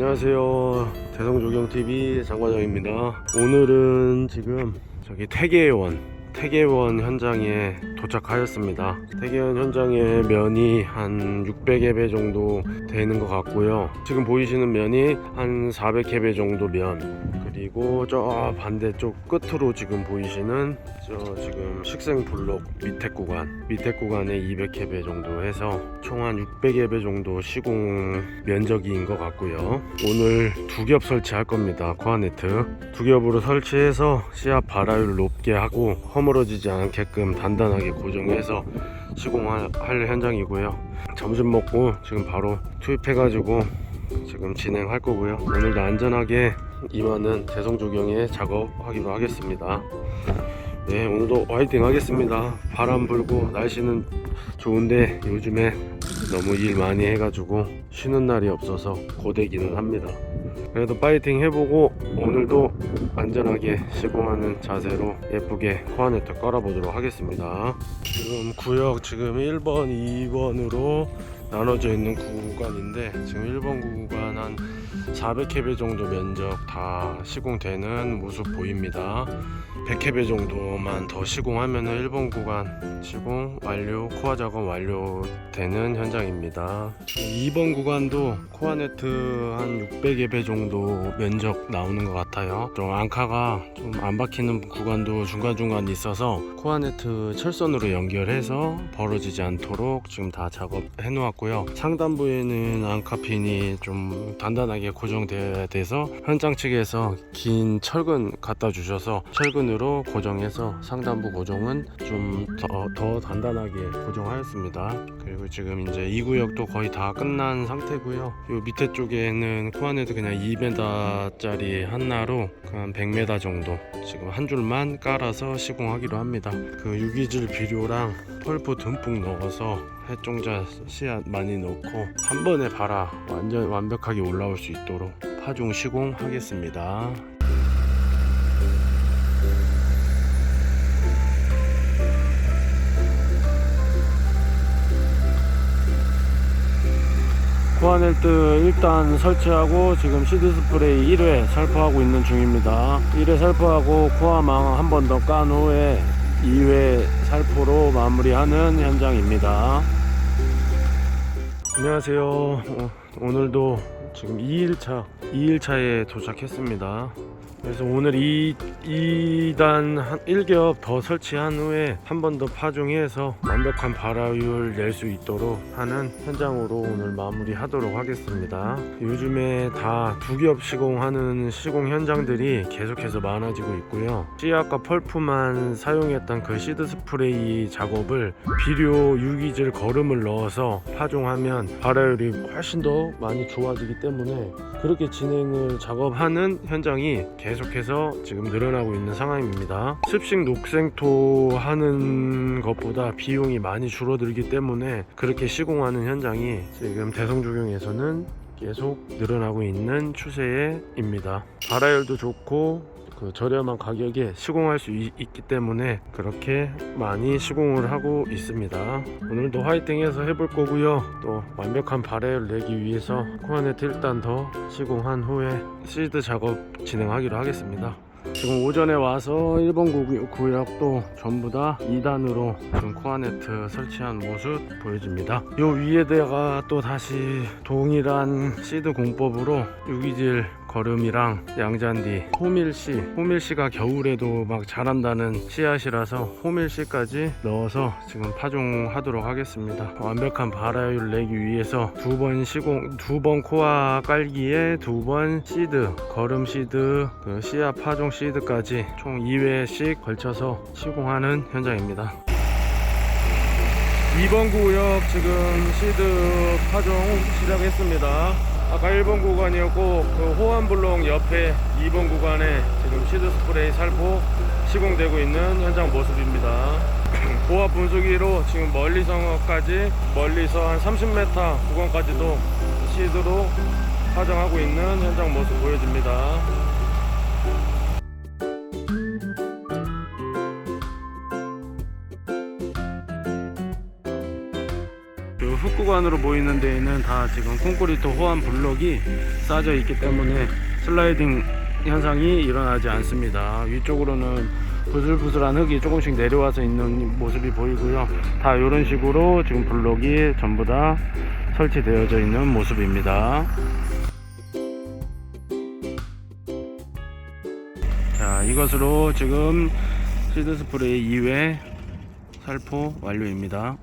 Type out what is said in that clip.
안녕하세요. 대성조경TV 장과장입니다. 오늘은 지금 저기 태계원, 태계원 현장에 도착하였습니다. 태계원 현장의 면이 한 600개 정도 되는 것 같고요. 지금 보이시는 면이 한 400개 정도 면. 그리고 저 반대쪽 끝으로 지금 보이시는 저 지금 식생 블록 밑에 구간 밑에 구간에 200개 정도 해서 총 한 600개 정도 시공 면적인 것 같고요. 오늘 두 겹 설치할 겁니다 코아네트. 두 겹으로 설치해서 시압 발화율 높게 하고 허물어지지 않게끔 단단하게 고정해서 시공할 할 현장이고요. 점심 먹고 지금 바로 투입해 가지고 지금 진행할 거고요. 오늘도 안전하게 임하는 대성조경에 작업하기로 하겠습니다. 네 오늘도 화이팅 하겠습니다. 바람 불고 날씨는 좋은데 요즘에 너무 일 많이 해가지고 쉬는 날이 없어서 고되기는 합니다. 그래도 파이팅 해보고 오늘도 안전하게 시공하는 자세로 예쁘게 코아네트 깔아보도록 하겠습니다. 지금 구역 지금 1번 2번으로 나눠져 있는 구간인데 지금 1번 구간 한 400캐베 정도 면적 다 시공되는 모습 보입니다 100캐베 정도만 더 시공하면은 1번 구간 시공 완료, 코어 작업 완료되는 현장입니다. 2번 구간도 코어 네트 한 600개 정도 면적 나오는 것 같아요. 좀 앙카가 좀 안 박히는 구간도 중간중간 있어서 코어 네트 철선으로 연결해서 벌어지지 않도록 지금 다 작업해 놓았고요. 상단부에는 앙카핀이 좀 단단하게 고정돼야 돼서 현장 측에서 긴 철근 갖다 주셔서 철근 으로 고정해서 상단부 고정은 좀 더 더 단단하게 고정하였습니다. 그리고 지금 이제 이 구역도 거의 다 끝난 상태고요. 요 밑에 쪽에는 코안에도 그냥 2m짜리 하나로 한 100m 정도 지금 한 줄만 깔아서 시공하기로 합니다. 그 유기질 비료랑 펄프 듬뿍 넣어서 해종자 씨앗 많이 넣고 한 번에 발아 완전 완벽하게 올라올 수 있도록 파종 시공하겠습니다. 코아넬트 일단 설치하고 지금 시드 스프레이 1회 살포하고 있는 중입니다. 1회 살포하고 코아망 한 번 더 깐 후에 2회 살포로 마무리하는 현장입니다. 안녕하세요. 어, 오늘도 지금 2일차 2일차에 도착했습니다. 그래서 오늘 이 2단 한 1겹 더 설치한 후에 한 번 더 파종해서 완벽한 발화율 낼 수 있도록 하는 현장으로 오늘 마무리 하도록 하겠습니다. 요즘에 다 두 겹 시공하는 시공 현장들이 계속해서 많아지고 있고요. 씨앗과 펄프만 사용했던 그 시드 스프레이 작업을 비료 유기질 거름을 넣어서 파종하면 발화율이 훨씬 더 많이 좋아지기 때문에 그렇게 진행을 작업하는 현장이 계속해서 지금 늘어나고 있는 상황입니다. 습식 녹생토 하는 것보다 비용이 많이 줄어들기 때문에 그렇게 시공하는 현장이 지금 대성조경에서는 계속 늘어나고 있는 추세입니다. 발화율도 좋고 그 저렴한 가격에 시공할 수 있, 기 때문에 그렇게 많이 시공을 하고 있습니다. 오늘도 화이팅해서 해볼 거고요. 또 완벽한 발효를 내기 위해서 코아네트 일단 더 시공한 후에 시드 작업 진행하기로 하겠습니다. 지금 오전에 와서 1번 구- 구역도 전부 다 2단으로 지금 코아네트 설치한 모습 보여집니다. 요 위에다가 또 다시 동일한 시드 공법으로 유기질 거름이랑 양잔디, 호밀씨, 호밀씨가 겨울에도 막 자란다는 씨앗이라서 호밀씨까지 넣어서 지금 파종하도록 하겠습니다. 완벽한 발화율 내기 위해서 두 번 시공, 두 번 코아 깔기에 두 번 시드, 거름 시드, 그 씨앗 파종 시드까지 총 2회씩 걸쳐서 시공하는 현장입니다. 2번 구역 지금 시드 파종 시작했습니다. 아까 1번 구간이었고 그 호환블록 옆에 2번 구간에 지금 시드 스프레이 살포 시공되고 있는 현장 모습입니다. 고압 분수기로 지금 멀리서까지 멀리서 한 30m 구간까지도 시드로 파정하고 있는 현장 모습 보여집니다. 중간으로 보이는 데에는 다 지금 콘크리트 호환 블록이 쌓여져 있기 때문에 슬라이딩 현상이 일어나지 않습니다. 위쪽으로는 부슬부슬한 흙이 조금씩 내려와서 있는 모습이 보이고요. 다 이런 식으로 지금 블록이 전부 다 설치되어져 있는 모습입니다. 자, 이것으로 지금 시드 스프레이 2회 살포 완료입니다.